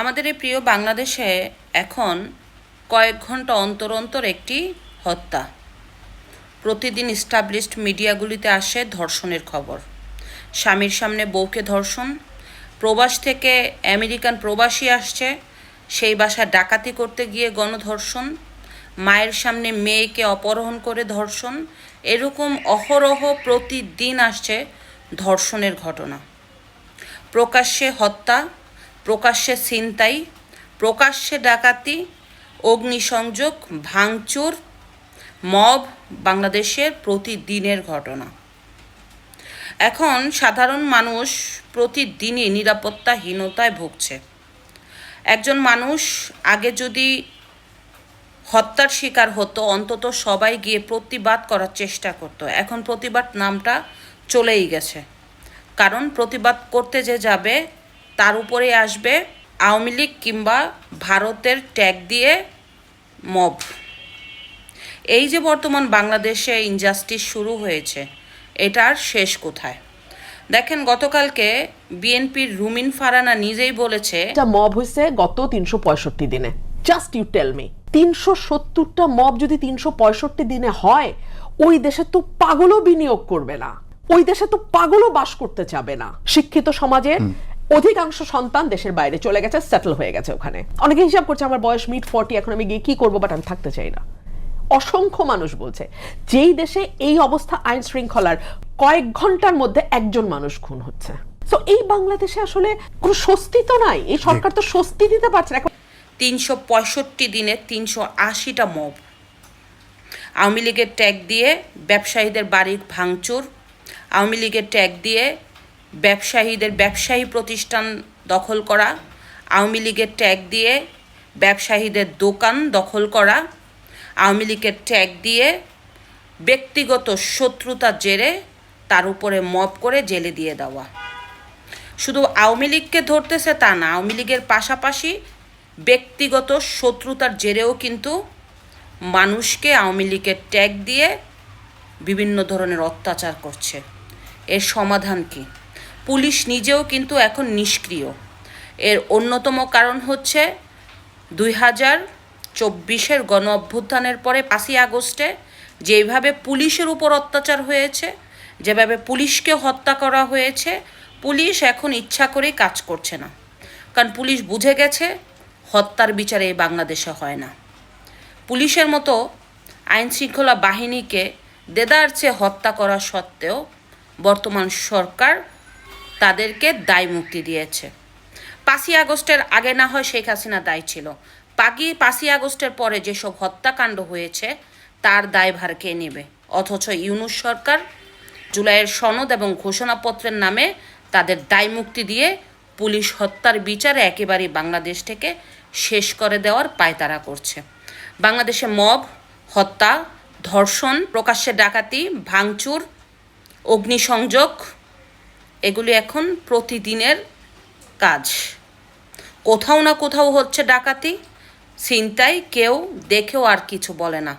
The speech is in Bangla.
আমাদের এই প্রিয় বাংলাদেশে এখন কয়েক ঘণ্টা অন্তর অন্তর একটি হত্যা। প্রতিদিন স্টাবলিশড মিডিয়াগুলিতে আসে ধর্ষণের খবর। স্বামীর সামনে বউকে ধর্ষণ, প্রবাস থেকে আমেরিকান প্রবাসী আসছে, সেই বাসায় ডাকাতি করতে গিয়ে গণধর্ষণ, মায়ের সামনে মেয়েকে অপহরণ করে ধর্ষণ, এরকম অহরহ প্রতিদিন আসছে ধর্ষণের ঘটনা। প্রকাশ্যে হত্যা প্রকাশ্যে ছিনতাই, প্রকাশ্যে ডাকাতি, অগ্নিসংযোগ, ভাঙচুর, মব বাংলাদেশের প্রতিদিনের ঘটনা। এখন সাধারণ মানুষ প্রতিদিনই নিরাপত্তাহীনতায় ভুগছে। একজন মানুষ আগে যদি হত্যার শিকার হতো, অন্তত সবাই গিয়ে প্রতিবাদ করার চেষ্টা করতো। এখন প্রতিবাদ নামটা চলেই গেছে। কারণ প্রতিবাদ করতে যে যাবে তার উপরে আসবে আওয়ামী লীগ কিংবা ভারতের ট্যাগ দিয়ে মব। এই যে বর্তমান বাংলাদেশে ইনজাস্টিস শুরু হয়েছে এটার শেষ কোথায়? দেখেন গতকালকে বিএনপির রুমিন ফারানা নিজেই বলেছে মব হয়েছে গত তিনশো পঁয়ষট্টি দিনে। জাস্ট ইউ টেল মি তিনশো সত্তরটা মব যদি তিনশো পঁয়ষট্টি দিনে হয় ওই দেশে তো পাগলও বিনিয়োগ করবে না। ওই দেশে তো পাগলও বাস করতে চাবে না। শিক্ষিত সমাজের অধিকাংশ সন্তান দেশের বাইরে চলে গেছে সেটেল হয়ে গেছে ওখানে। অনেকে হিসাব করছে আমার বয়স মিড ফর্টি এখন আমি গিয়ে কি করব বাট আমি থাকতে চাই না। অসংখ্য মানুষ বলছে, যেই দেশে এই অবস্থা আইন শৃঙ্খলার কয়েক ঘণ্টার মধ্যে একজন মানুষ খুন হচ্ছে। তো এই বাংলাদেশে আসলে কোনো স্বস্তি তো নাই? এই সরকার তো স্বস্তি দিতে পারছে না। তিনশো পঁয়ষট্টি দিনে তিনশো আশিটা মব। আওয়ামী লীগের ট্যাগ দিয়ে ব্যবসায়ীদের বাড়ির ভাঙচুর, আওয়ামী লীগের ট্যাগ দিয়ে ব্যবসায়ীদের ব্যবসায়ী প্রতিষ্ঠান দখল করা, আওয়ামী লীগের ট্যাগ দিয়ে ব্যবসায়ীদের দোকান দখল করা, আওয়ামী লীগের ট্যাগ দিয়ে ব্যক্তিগত শত্রুতার জেরে তার উপরে মপ করে জেলে দিয়ে দেওয়া। শুধু আওয়ামী লীগকে ধরতেছে তা না, আওয়ামী লীগের পাশাপাশি ব্যক্তিগত শত্রুতার জেরেও কিন্তু মানুষকে আওয়ামী লীগের ট্যাগ দিয়ে বিভিন্ন ধরনের অত্যাচার করছে। এর সমাধান কি? পুলিশ নিজেও কিন্তু এখন নিষ্ক্রিয়। এর অন্যতম কারণ হচ্ছে দুই হাজার চব্বিশের গণ অভ্যুত্থানের পরে পাঁচই আগস্টে যেভাবে পুলিশের উপর অত্যাচার হয়েছে, যেভাবে পুলিশকে হত্যা করা হয়েছে, পুলিশ এখন ইচ্ছা করেই কাজ করছে না। কারণ পুলিশ বুঝে গেছে, হত্যার বিচারে এই বাংলাদেশে হয় না। পুলিশের মতো আইন শৃঙ্খলা বাহিনীকে চেয়ে হত্যা করা সত্ত্বেও বর্তমান সরকার তাদেরকে দায় মুক্তি দিয়েছে। পাঁচই আগস্টের আগে না হয় শেখ হাসিনা দায় ছিল। পাকি পাঁচই আগস্টের পরে যেসব হত্যাকাণ্ড হয়েছে, তার দায়ভার কে নেবে? অথচ ইউনুস সরকার জুলাইয়ের সনদ এবং ঘোষণাপত্রের নামে তাদের দায় মুক্তি দিয়ে পুলিশ হত্যার বিচারে একেবারেই বাংলাদেশ থেকে শেষ করে দেওয়ার পায়তারা করছে। বাংলাদেশে মব, হত্যা, ধর্ষণ, প্রকাশ্যে ডাকাতি, ভাঙচুর, অগ্নিসংযোগ এগুলি এখন প্রতিদিনের কাজ। কোথাও না কোথাও হচ্ছে ডাকাতি চিন্তায় কেউ দেখেও আর কিছু বলে না।